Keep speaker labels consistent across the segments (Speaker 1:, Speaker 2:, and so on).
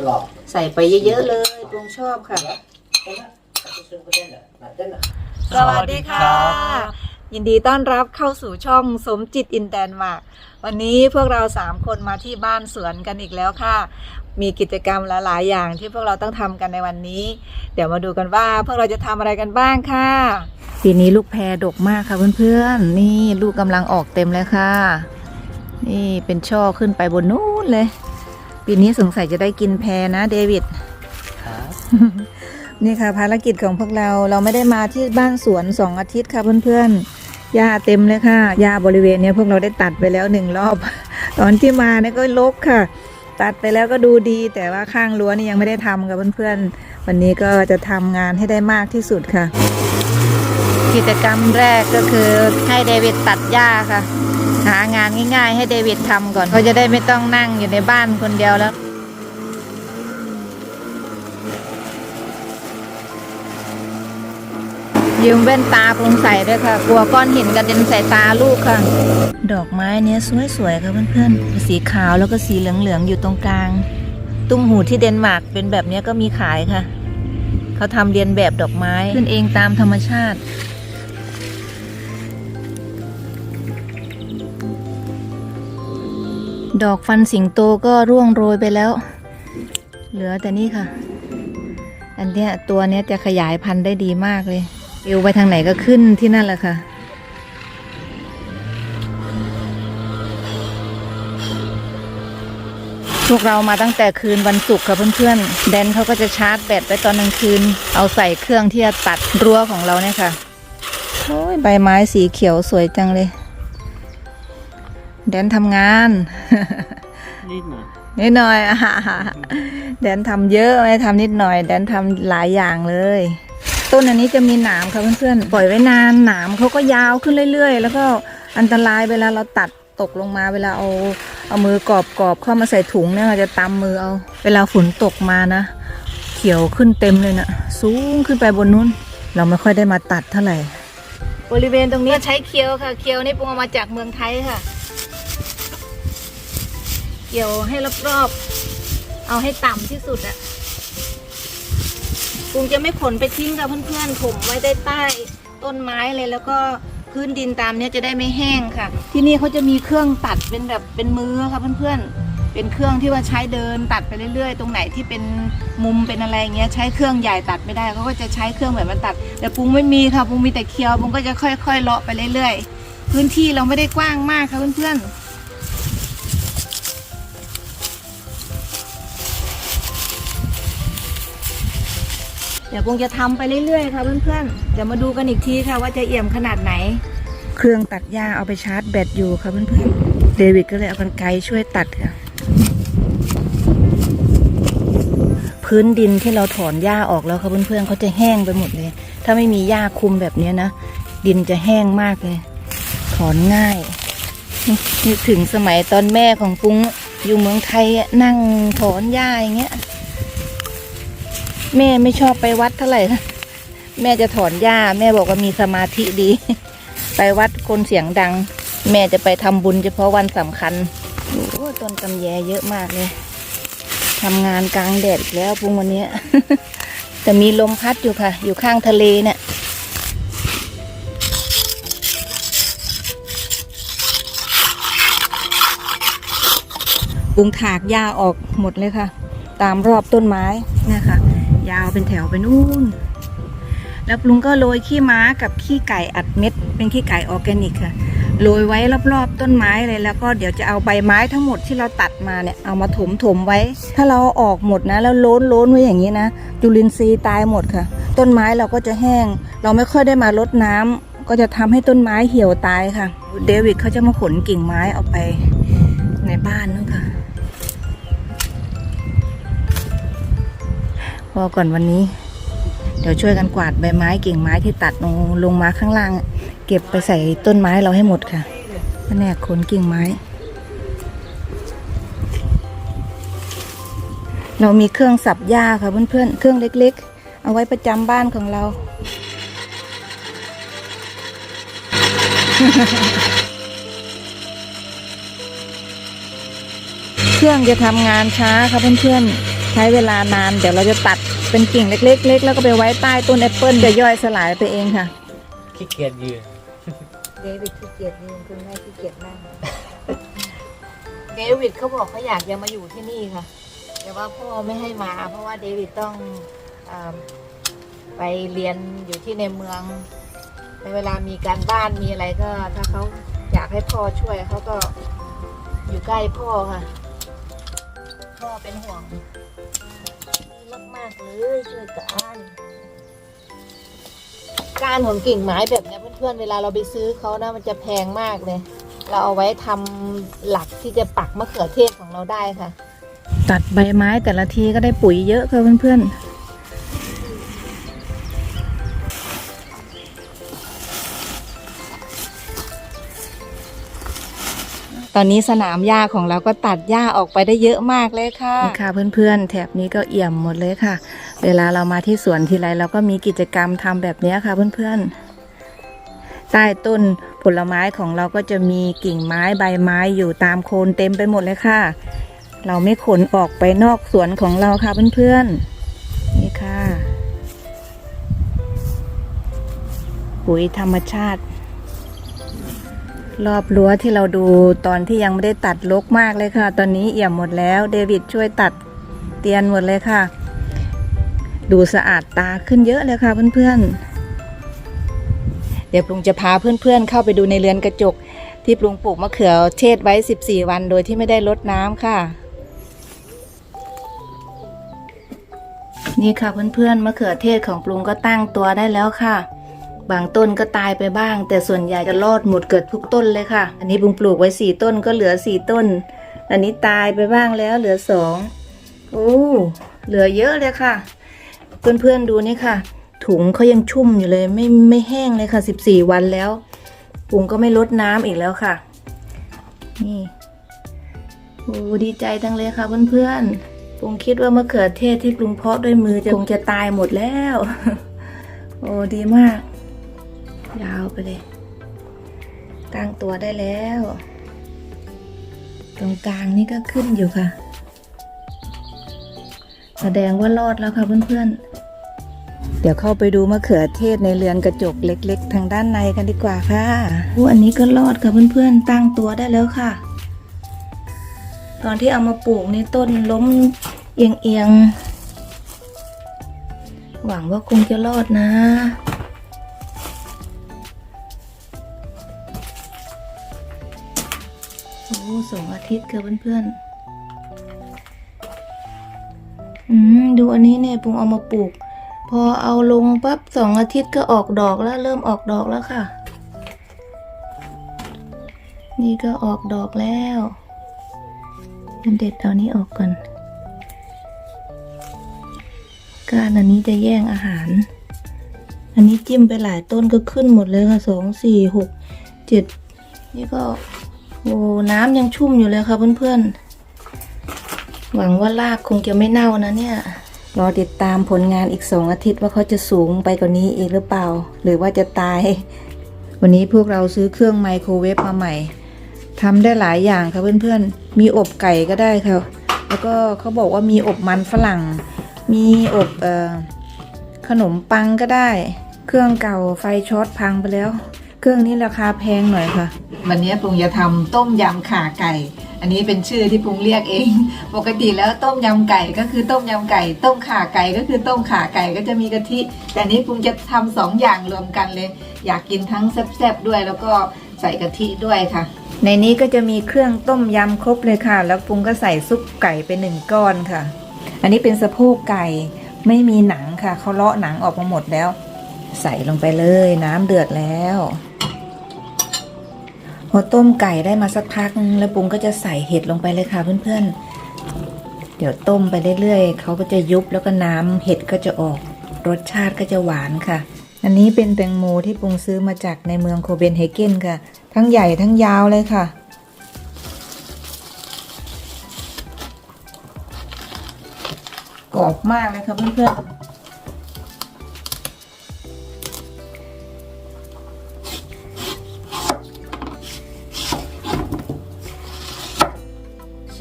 Speaker 1: กรอบ
Speaker 2: ใส่ไปเยอะๆเลยปรุงชอบค่ะ สวัสดีค่ะ ยินดีต้อนรับเข้าสู่ช่องสมจิตอินแดนมาร์กวันนี้พวกเราสามคนมาที่บ้านสวนกันอีกแล้วค่ะ มีกิจกรรมหลายๆอย่างที่พวกเราต้องทำกันในวันนี้ เดี๋ยวมาดูกันว่าพวกเราจะทำอะไรกันบ้างค่ะปีนี้ลูกแพรดกมากค่ะเพื่อนๆ นี่ลูกกำลังออกเต็มเลยค่ะ นี่เป็นช่อขึ้นไปบนนู้นเลย ปีนี้สงสัยจะได้กินแพรนะเดวิด
Speaker 1: ครับ
Speaker 2: นี่ค่ะภารกิจของพวกเราเราไม่ได้มาที่บ้านสวนสองอาทิตย์ค่ะเพื่อนๆหญ้าเต็มเลยค่ะหญ้าบริเวณเนี้ยพวกเราได้ตัดไปแล้วหนึ่งรอบ ตอนที่มาเนี่ยก็ลกค่ะ ตัดไปแล้วก็ดูดี แต่ว่าข้างรั้วนี่ยังไม่ได้ทำกับเพื่อนๆ วันนี้ก็จะทำงานให้ได้มากที่สุดค่ะ กิจกรรมแรกก็คือให้เดวิดตัดหญ้าค่ะ หางานง่าย ๆ ให้เดวิดทำก่อนเขาจะได้ไม่ต้องนั่งอยู่ในบ้านคนเดียวแล้วยืมแว่นตาปรุงใส่ด้วยค่ะ กลัวก้อนหินกระเด็นใส่ตาลูกค่ะ ดอกไม้เนี้ยสวยๆค่ะเพื่อนๆ สีขาวแล้วก็สีเหลืองๆอยู่ตรงกลาง ตุ้มหูที่เดนมาร์กเป็นแบบนี้ก็มีขายค่ะ เขาทำเรียนแบบดอกไม้ขึ้นเองตามธรรมชาติ ดอกฟันสิงโตก็ร่วงโรยไปแล้ว เหลือแต่นี่ค่ะ อันเนี้ยตัวเนี้ยจะขยายพันธุ์ได้ดีมากเลยเอวไปทางไหนก็ขึ้นที่นั่นแหละค่ะพวกเรามาตั้งแต่คืนวันศุกร์ค่ะเพื่อนๆ แดนเขาก็จะชาร์จแบตไว้ตอนกลางคืน เอาใส่เครื่องที่จะตัดรั้วของเราเนี่ยค่ะ โอ้ยใบไม้สีเขียวสวยจังเลย แดนทำงาน
Speaker 1: นิดหน่อย
Speaker 2: นิดหน่อยแดนทำเยอะไม่ได้ทำนิดหน่อย แดนทำหลายอย่างเลย ต้นอันนี้จะมีหนามค่ะเพื่อนๆ ปล่อยไว้นานหนามเขาก็ยาวขึ้นเรื่อย ๆ แล้วก็อันตรายเวลาเราตัดตกลงมาเวลาเอาเอามือกรอบๆเข้ามาใส่ถุงเนี่ยจะตำมือเอา เวลาฝนตกมานะ เขียวขึ้นเต็มเลยนะสูงขึ้นไปบนนู้น เราไม่ค่อยได้มาตัดเท่าไหร่ บริเวณตรงนี้ใช้เคียวค่ะ เคียวนี่ปรุงเอามาจากเมืองไทยค่ะเกี่ยวให้รอบๆ เอาให้ต่ำที่สุดอะปุงจะไม่ขนไปทิ้งกับเพื่อนๆ ผมไว้ได้ใต้ต้นไม้เลยแล้วก็พื้นดินตามเนี้ยจะได้ไม่แห้งค่ะ ที่นี่เขาจะมีเครื่องตัดเป็นแบบเป็นมือค่ะเพื่อนๆ เป็นเครื่องที่ว่าใช้เดินตัดไปเรื่อยๆ ตรงไหนที่เป็นมุมเป็นอะไรอย่างเงี้ยใช้เครื่องใหญ่ตัดไม่ได้เขาก็จะใช้เครื่องแบบมาตัด แต่ปุงไม่มีค่ะปุงมีแต่เคียวปุงก็จะค่อยๆเลาะไปเรื่อยๆ พื้นที่เราไม่ได้กว้างมากค่ะเพื่อนๆ เดี๋ยวคงจะทำไปเรื่อยๆค่ะเพื่อนๆเดี๋ยวมาดูกันอีกทีค่ะว่าจะเอี่ยมขนาดไหน เครื่องตัดหญ้าเอาไปชาร์จแบตอยู่ค่ะเพื่อนๆเดวิดก็เลยเอากันไกรช่วยตัดค่ะ พื้นดินที่เราถอนหญ้าออกแล้วค่ะเพื่อนๆเขาจะแห้งไปหมดเลย ถ้าไม่มีหญ้าคุมแบบนี้นะดินจะแห้งมากเลย ถอนง่ายนี่นึกถึงสมัยตอนแม่ของปุ้งอยู่เมืองไทยนั่งถอนหญ้าอย่างเงี้ย แม่ไม่ชอบไปวัดเท่าไหร่ค่ะแม่จะถอนหญ้า แม่บอกว่ามีสมาธิดี ไปวัดคนเสียงดัง แม่จะไปทำบุญเฉพาะวันสำคัญโอ้ต้นกำแยเยอะมากเลยทำงานกลางแดดแล้วพุ่งวันนี้แต่มีลมพัดอยู่ค่ะ อยู่ข้างทะเลเนี่ยปุงถากหญ้าออกหมดเลยค่ะ ตามรอบต้นไม้เนี่ยค่ะ ยาวเป็นแถวไปนู่น แล้วลุงก็โรยขี้ม้ากับขี้ไก่อัดเม็ด เป็นขี้ไก่ออร์แกนิกค่ะโรยไว้รอบๆต้นไม้เลยแล้วก็เดี๋ยวจะเอาใบไม้ทั้งหมดที่เราตัดมาเนี่ยเอามาถมถมไว้ ถ้าเราออกหมดนะ แล้วโล้นโล้นไว้อย่างนี้นะจุลินทรีย์ตายหมดค่ะ ต้นไม้เราก็จะแห้ง เราไม่ค่อยได้มารดน้ำก็จะทำให้ต้นไม้เหี่ยวตายค่ะ เดวิดเขาจะมาขนกิ่งไม้เอาไปในบ้านนู่นค่ะ อก่อนวันนี้ เดี๋ยวช่วยกันกวาดใบไม้กิ่งไม้ที่ตัดลงลงมาข้างล่าง เก็บไปใส่ต้นไม้เราให้หมดค่ะแผนกขนกิ่งไม้ เรามีเครื่องสับหญ้าค่ะเพื่อนๆ เครื่องเล็กๆ เอาไว้ประจำบ้านของเราเครื่องจะทำงานช้าค่ะเพื่อนๆ ช้เวลานาน เดี๋ยวเราจะตัดเป็นกิ่งเล็กๆเล็กแล้วก็ไปไว้ใต้ต้นแอปเปิลจะย่อยสลายไปเองค่ะ
Speaker 1: ขี้เกียจยืน
Speaker 2: เดวิดขี้เกียจยืนคุณแม่ขี้เกียจนั่งเดวิดเขาบอกเขาอยากจะมาอยู่ที่นี่ค่ะ แต่ว่าพ่อไม่ให้มา เพราะว่าเดวิดต้องอาไปเรียนอยู่ที่ในเมืองในเวลามีการบ้านมีอะไรก็ ถ้าเขาอยากให้พ่อช่วยเขาก็อยู่ใกล้พ่อค่ะ พ่อเป็นห่วงดีมากเลยช่วยกันการของกิ่งไม้แบบนี้เพื่อนๆเวลาเราไปซื้อเขานะมันจะแพงมากเลย เราเอาไว้ทำหลักที่จะปักมะเขือเทศของเราได้ค่ะ ตัดใบไม้แต่ละทีก็ได้ปุ๋ยเยอะค่ะเพื่อนๆ ตอนนี้สนามหญ้าของเราก็ตัดหญ้าออกไปได้เยอะมากเลยค่ะค่ะเพื่อนๆ แถบนี้ก็เอี่ยมหมดเลยค่ะ เวลาเรามาที่สวนทีไรเราก็มีกิจกรรมทำแบบนี้ค่ะเพื่อนๆ ใต้ต้นผลไม้ของเราก็จะมีกิ่งไม้ใบไม้อยู่ตามโคนเต็มไปหมดเลยค่ะ เราไม่ขนออกไปนอกสวนของเราค่ะเพื่อนๆ นี่ค่ะ ปุ๋ยธรรมชาติ รอบรั้วที่เราดูตอนที่ยังไม่ได้ตัดลกมากเลยค่ะ ตอนนี้เอี่ยมหมดแล้วเดวิดช่วยตัดเตียนหมดเลยค่ะ ดูสะอาดตาขึ้นเยอะเลยค่ะเพื่อนๆ เดี๋ยวปรุงจะพาเพื่อนๆ เข้าไปดูในเรือนกระจก ที่ปรุงปลูกมะเขือเทศไว้ 14 วันโดยที่ไม่ได้ลดน้ำค่ะ นี่ค่ะเพื่อนๆมะเขือเทศของปรุงก็ตั้งตัวได้แล้วค่ะ บางต้นก็ตายไปบ้าง แต่ส่วนใหญ่จะรอดหมดเกิดทุกต้นเลยค่ะ อันนี้ปุงปลูกไว้สี่ต้นก็เหลือสี่ต้น อันนี้ตายไปบ้างแล้วเหลือสองโอ้เหลือเยอะเลยค่ะ เพื่อนๆดูนี่ค่ะ ถุงเขายังชุ่มอยู่เลยไม่ไม่แห้งเลยค่ะสิบสี่วันแล้วปุงก็ไม่ลดน้ำอีกแล้วค่ะ นี่โอ้ดีใจจังเลยค่ะเพื่อนๆปุงคิดว่ามะเขือเทศที่ปรุงเพาะด้วยมือจะคงจะตายหมดแล้ว โอ้ดีมาก ยาวไปเลย ตั้งตัวได้แล้ว ตรงกลางนี่ก็ขึ้นอยู่ค่ะ แสดงว่ารอดแล้วค่ะเพื่อนๆ เดี๋ยวเข้าไปดูมะเขือเทศในเรือนกระจกเล็ก ๆ ทางด้านในกันดีกว่าค่ะอู้อันนี้ก็รอดค่ะเพื่อนๆ ตั้งตัวได้แล้วค่ะ ตอนที่เอามาปลูกนี่ต้นล้มเอียงๆ หวังว่าคงจะรอดนะ สองอาทิตย์ค่ะเพื่อนๆอืมดูอันนี้เนี่ยปุงเอามาปลูก พอเอาลงปั๊บสองอาทิตย์ก็ออกดอกแล้ว เริ่มออกดอกแล้วค่ะ นี่ก็ออกดอกแล้วมันเด็ดเอานี้ออกก่อนก้านอันนี้จะแย่งอาหาร อันนี้จิ้มไปหลายต้นก็ขึ้นหมดเลยค่ะสองสี่หกเจ็ดนี่ก็ โอ้น้ำยังชุ่มอยู่เลยค่ะเพื่อนๆ หวังว่ารากคงจะไม่เน่านะเนี่ย รอติดตามผลงานอีกสองอาทิตย์ว่าเขาจะสูงไปกว่านี้อีกหรือเปล่า หรือว่าจะตาย วันนี้พวกเราซื้อเครื่องไมโครเวฟมาใหม่ทำได้หลายอย่างค่ะเพื่อนๆ มีอบไก่ก็ได้ค่ะ แล้วก็เขาบอกว่ามีอบมันฝรั่ง มีอบอขนมปังก็ได้ เครื่องเก่าไฟช็อตพังไปแล้ว เครื่องนี้ราคาแพงหน่อยค่ะ วันนี้ปรุงจะทำต้มยำข่าไก่ อันนี้เป็นชื่อที่ปรุงเรียกเอง ปกติแล้วต้มยำไก่ก็คือต้มยำไก่ ต้มข่าไก่ก็คือต้มข่าไก่ก็จะมีกะทิ แต่อันนี้ปรุงจะทำสองอย่างรวมกันเลย อยากกินทั้งแซ่บๆด้วย แล้วก็ใส่กะทิด้วยค่ะ ในนี้ก็จะมีเครื่องต้มยำครบเลยค่ะ แล้วปรุงก็ใส่ซุปไก่ไปหนึ่งก้อนค่ะ อันนี้เป็นสะโพกไก่ไม่มีหนังค่ะเขาเลาะหนังออกมาหมดแล้ว ใส่ลงไปเลยน้ำเดือดแล้วพ อต้มไก่ได้มาสักพักนึงแล้วปรุงก็จะใส่เห็ดลงไปเลยค่ะเพื่อนๆ เดี๋ยวต้มไปเรื่อยๆเขาก็จะยุบแล้วก็น้ำเห็ดก็จะออก รสชาติก็จะหวานค่ะ อันนี้เป็นแตงโมที่ปรุงซื้อมาจากในเมืองโคเปนเฮเกนค่ะ ทั้งใหญ่ทั้งยาวเลยค่ะกรอบมากเลยค่ะเพื่อนๆ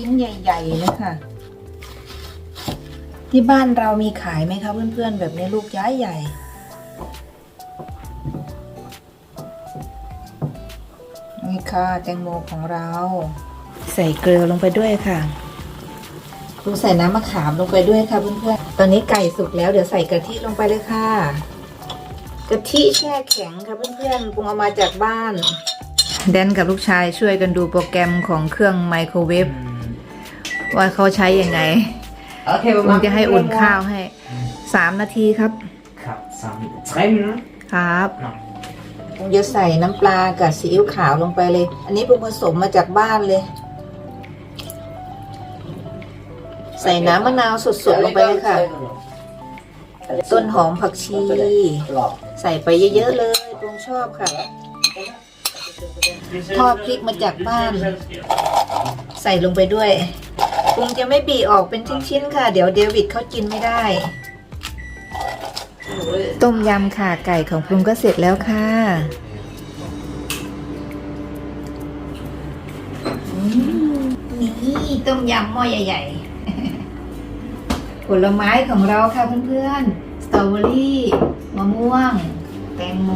Speaker 2: ชิ้นใหญ่ๆเลยค่ะ ที่บ้านเรามีขายไหมคะเพื่อนๆ แบบนี้ลูกย้ายใหญ่นี่ค่ะแตงโมของเรา ใส่เกลือลงไปด้วยค่ะปรุงใส่น้ำมะขามลงไปด้วยค่ะเพื่อนๆ ตอนนี้ไก่สุกแล้วเดี๋ยวใส่กะทิลงไปเลยค่ะ กะทิแช่แข็งค่ะเพื่อนๆปรุงเอามาจากบ้าน แดนกับลูกชายช่วยกันดูโปรแกรมของเครื่องไมโครเวฟ ว่าเขาใช้ยังไง
Speaker 1: โอเค
Speaker 2: ปรุงจะให้อุ่นข้าวให้สามนาทีครับ
Speaker 1: ครับสามใช่ไหมนะครับ
Speaker 2: ปรุงจะใส่น้ำปลากับซีอิ๊วขาวลงไปเลย อันนี้ปรุงผสมมาจากบ้านเลย ใส่น้ำมะนาวสดๆลงไปเลยค่ะ ต้นหอมผักชี ใส่ไปเยอะๆเลยปรุงชอบค่ะทอดพริกมาจากบ้าน ใส่ลงไปด้วย ปรุงจะไม่บีออกเป็นชิ้นๆค่ะ เดี๋ยวเดวิดเขากินไม่ได้ ต้มยำค่ะไก่ของปรุงก็เสร็จแล้วค่ะนี่ต้มยำหม้อใหญ่ ๆ ผลไม้ของเราค่ะเพื่อนๆ สตรอเบอรี่มะม่วง แตงโม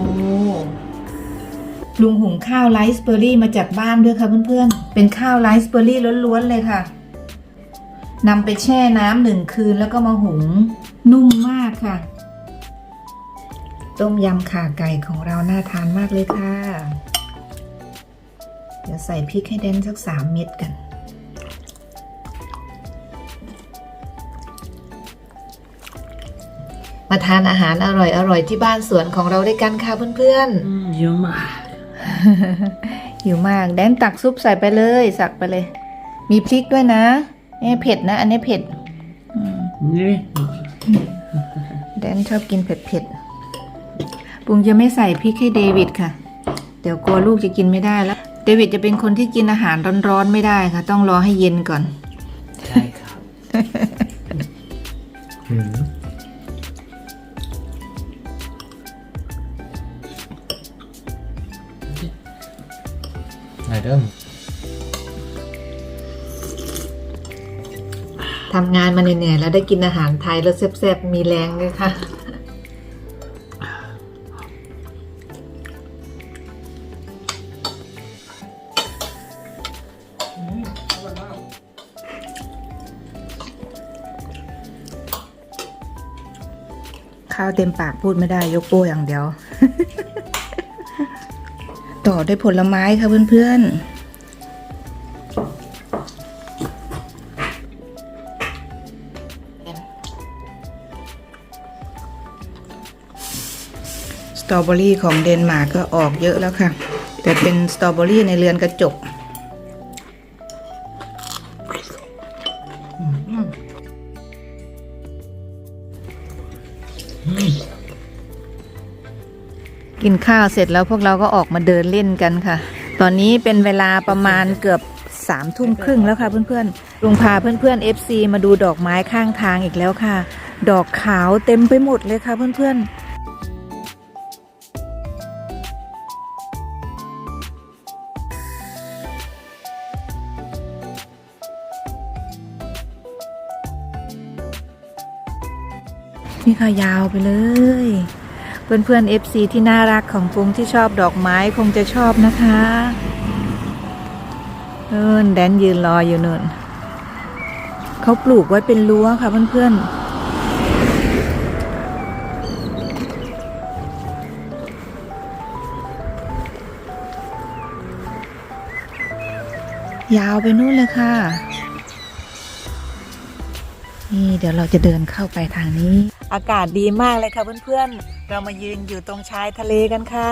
Speaker 2: ลุงหุงข้าวไรซ์เบอร์รี่มาจากบ้านด้วยค่ะเพื่อนๆ เป็นข้าวไรซ์เบอร์รี่ล้วนๆเลยค่ะ นำไปแช่น้ำหนึ่งคืนแล้วก็มาหุงนุ่มมากค่ะ ต้มยำข่าไก่ของเราน่าทานมากเลยค่ะ เดี๋ยวใส่พริกให้เด่นสักสามเม็ดกัน มาทานอาหารอร่อยๆที่บ้านสวนของเราด้วยกันค่ะเพื่อนๆ
Speaker 1: อืมเยอะมาก
Speaker 2: หิวมาก แดนตักซุปใส่ไปเลย สักไปเลย มีพริกด้วยนะ นี่เผ็ดนะ อันนี้เผ็ดอืม
Speaker 1: นี่
Speaker 2: แดนชอบกินเผ็ดเผ็ดๆปุงจะไม่ใส่พริกให้เดวิดค่ะ เดี๋ยวกลัวลูกจะกินไม่ได้แล้ว เดวิดจะเป็นคนที่กินอาหารร้อนๆไม่ได้ค่ะ ต้องรอให้เย็นก่อน
Speaker 1: ได้
Speaker 2: กินอาหารไทยแล้วแซ่บๆ มีแรงเลยค่ะ ข้าวเต็มปากพูดไม่ได้ยกโป้อย่างเดียว ต่อด้วยผลไม้ค่ะเพื่อนๆ ตรอเบอรี่ของเดนมาร์กก็ออกเยอะแล้วค่ะ แต่เป็นสตรอเบอรี่ในเรือนกระจกกินข้าวเสร็จแล้วพวกเราก็ออกมาเดินเล่นกันค่ะ ตอนนี้เป็นเวลาประมาณเกือบสามทุ่มครึ่งแล้วค่ะเพื่อนๆ ลุงพาเพื่อนๆ FC มาดูดอกไม้ข้างทางอีกแล้วค่ะ ดอกขาวเต็มไปหมดเลยค่ะเพื่อนๆ นี่ค่ะยาวไปเลยเพื่อนเพื่อนๆ FC ที่น่ารักของปุงที่ชอบดอกไม้คงจะชอบนะคะเอินแดนยืนรออยู่นู่นเขาปลูกไว้เป็นรั้วค่ะเพื่อนๆยาวไปนู่นเลยค่ะ นี่เดี๋ยวเราจะเดินเข้าไปทางนี้ อากาศดีมากเลยค่ะเพื่อนๆ เรามายืนอยู่ตรงชายทะเลกันค่ะ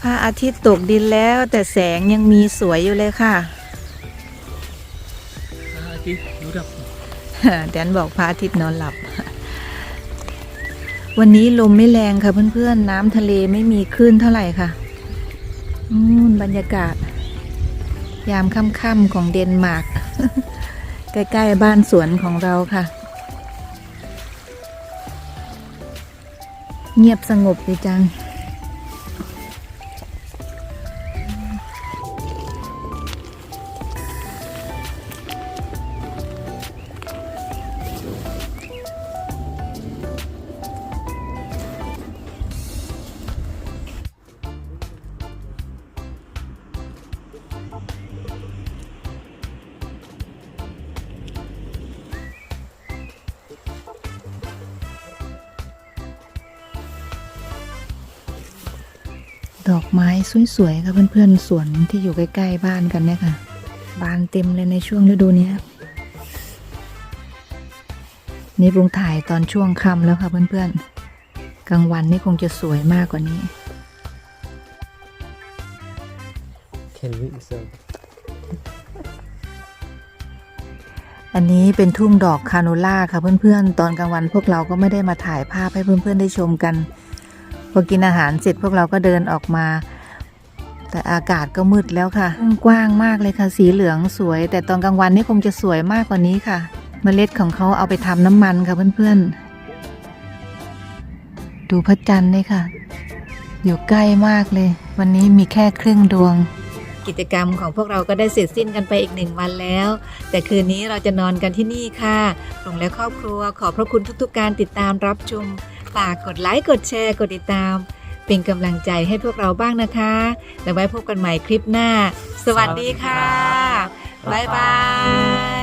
Speaker 2: พระอาทิตย์ตกดินแล้วแต่แสงยังมีสวยอยู่เลยค่ะ
Speaker 1: อาทิตย์รู้ดับ
Speaker 2: แดนบอกพระอาทิตย์นอนหลับ วันนี้ลมไม่แรงค่ะเพื่อนๆ น้ำทะเลไม่มีคลื่นเท่าไหร่ค่ะนู่นบรรยากาศ ยามค่ำๆของเดนมาร์ก ใกล้ ๆ บ้านสวนของเราค่ะ เงียบสงบดีจัง ดอกไม้สวยๆค่ะเพื่อนๆสวนที่อยู่ใกล้ๆบ้านกันเนี่ยค่ะ บานเต็มเลยในช่วงฤดูเนี้ยนี่บุงถ่ายตอนช่วงค่ำแล้วค่ะเพื่อนๆ กลางวันนี่คงจะสวยมากกว่านี้
Speaker 1: Can we serve
Speaker 2: อันนี้เป็นทุ่งดอกคาโนล่าค่ะเพื่อนๆ ตอนกลางวันพวกเราก็ไม่ได้มาถ่ายภาพให้เพื่อนๆ ได้ชมกัน พอกินอาหารเสร็จพวกเราก็เดินออกมา แต่อากาศก็มืดแล้วค่ะ กว้างมากเลยค่ะ สีเหลืองสวย แต่ตอนกลางวันนี่คงจะสวยมากกว่านี้ค่ะ เมล็ดของเขาเอาไปทำน้ำมันค่ะเพื่อนๆ ดูพระจันทร์นี่ค่ะ อยู่ใกล้มากเลย วันนี้มีแค่ครึ่งดวงกิจกรรมของพวกเราก็ได้เสร็จสิ้นกันไปอีกหนึ่งวันแล้ว แต่คืนนี้เราจะนอนกันที่นี่ค่ะหลงและครอบครัวขอบพระคุณทุกๆการติดตามรับชม ฝากกดไลค์กดแชร์กดติดตาม เป็นกำลังใจให้พวกเราบ้างนะคะ แล้วไว้พบกันใหม่คลิปหน้า สวัสดีค่ะ บ๊ายบาย